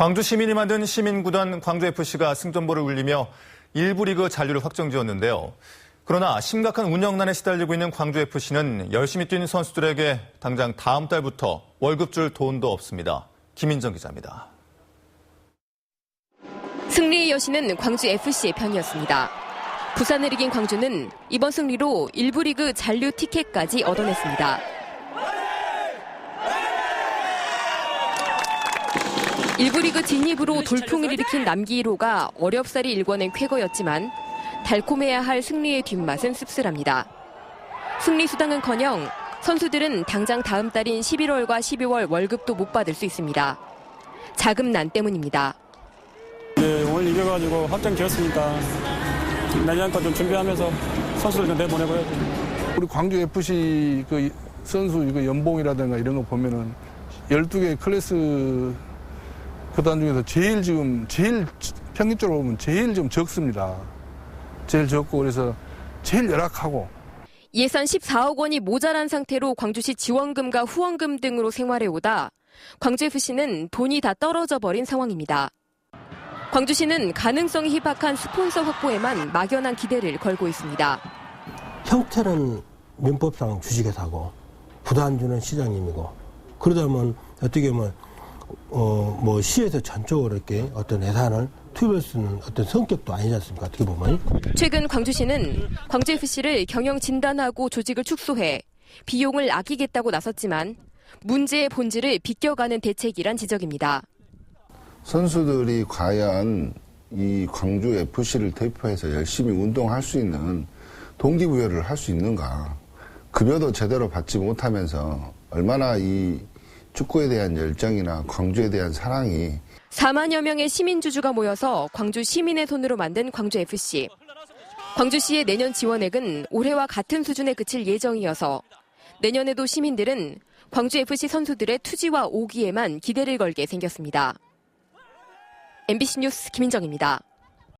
광주 시민이 만든 시민구단 광주FC가 승전보를 울리며 1부 리그 잔류를 확정지었는데요. 그러나 심각한 운영난에 시달리고 있는 광주FC는 열심히 뛴 선수들에게 당장 다음 달부터 월급 줄 돈도 없습니다. 김인정 기자입니다. 승리의 여신은 광주 FC의 편이었습니다. 부산을 이긴 광주는 이번 승리로 1부 리그 잔류 티켓까지 얻어냈습니다. 1부 리그 진입으로 돌풍을 일으킨 남기 1호가 어렵사리 일궈낸 쾌거였지만 달콤해야 할 승리의 뒷맛은 씁쓸합니다. 승리 수당은커녕 선수들은 당장 다음 달인 11월과 12월 월급도 못 받을 수 있습니다. 자금난 때문입니다. 네, 오늘 이겨가지고 확정 지었으니까 내년 거좀 준비하면서 선수들 좀 내보내버려야죠. 우리 광주 FC 그 선수 이거 연봉이라든가 이런 거 보면은 12개 클래스 구단 중에서 제일 지금 제일 평균적으로 보면 제일 좀 적습니다. 제일 적고 그래서 제일 열악하고 예산 14억 원이 모자란 상태로 광주시 지원금과 후원금 등으로 생활해 오다 광주FC는 돈이 다 떨어져 버린 상황입니다. 광주시는 가능성이 희박한 스폰서 확보에만 막연한 기대를 걸고 있습니다. 형태는 민법상 주식회사고 부단주는 시장님이고 그러다 보면 어떻게 보면 어 뭐 시에서 전적으로 이렇게 어떤 예산을 투입할 수 있는 어떤 성격도 아니지 않습니까? 어떻게 보면 최근 광주시는 광주FC를 경영 진단하고 조직을 축소해 비용을 아끼겠다고 나섰지만 문제의 본질을 비껴가는 대책이란 지적입니다. 선수들이 과연 이 광주 FC를 대표해서 열심히 운동할 수 있는 동기부여를 할 수 있는가. 급여도 제대로 받지 못하면서 얼마나 이 축구에 대한 열정이나 광주에 대한 사랑이 4만여 명의 시민 주주가 모여서 광주 시민의 손으로 만든 광주FC. 광주시의 내년 지원액은 올해와 같은 수준에 그칠 예정이어서 내년에도 시민들은 광주FC 선수들의 투지와 오기에만 기대를 걸게 생겼습니다. MBC 뉴스 김인정입니다.